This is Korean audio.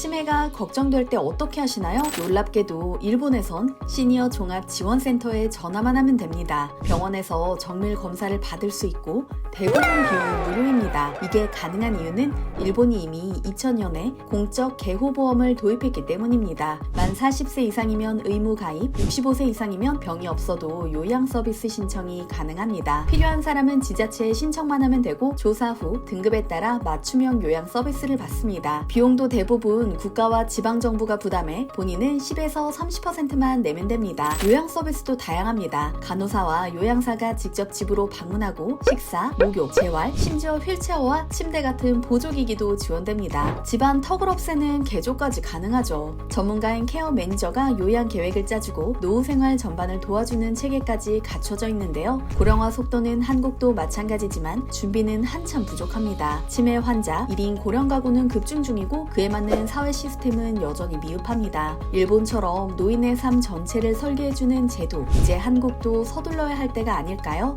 치매가 걱정될 때 어떻게 하시나요? 놀랍게도 일본에선 시니어 종합 지원센터에 전화만 하면 됩니다. 병원에서 정밀 검사를 받을 수 있고 대부분 비용은 무료입니다. 이게 가능한 이유는 일본이 이미 2000년에 공적 개호보험을 도입했기 때문입니다. 만 40세 이상이면 의무 가입, 65세 이상이면 병이 없어도 요양 서비스 신청이 가능합니다. 필요한 사람은 지자체에 신청만 하면 되고 조사 후 등급에 따라 맞춤형 요양 서비스를 받습니다. 비용도 대부분 국가와 지방 정부가 부담해 본인은 10에서 30%만 내면 됩니다. 요양 서비스도 다양합니다. 간호사와 요양사가 직접 집으로 방문하고 식사, 목욕, 재활, 심지어 휠체어와 침대 같은 보조기기도 지원됩니다. 집안 턱을 없애는 개조까지 가능하죠. 전문가인 케어 매니저가 요양 계획을 짜주고 노후 생활 전반을 도와주는 체계까지 갖춰져 있는데요. 고령화 속도는 한국도 마찬가지지만 준비는 한참 부족합니다. 치매 환자, 1인 고령 가구는 급증 중이고 그에 맞는 사회 시스템은 여전히 미흡합니다. 일본처럼 노인의 삶 전체를 설계해주는 제도, 이제 한국도 서둘러야 할 때가 아닐까요?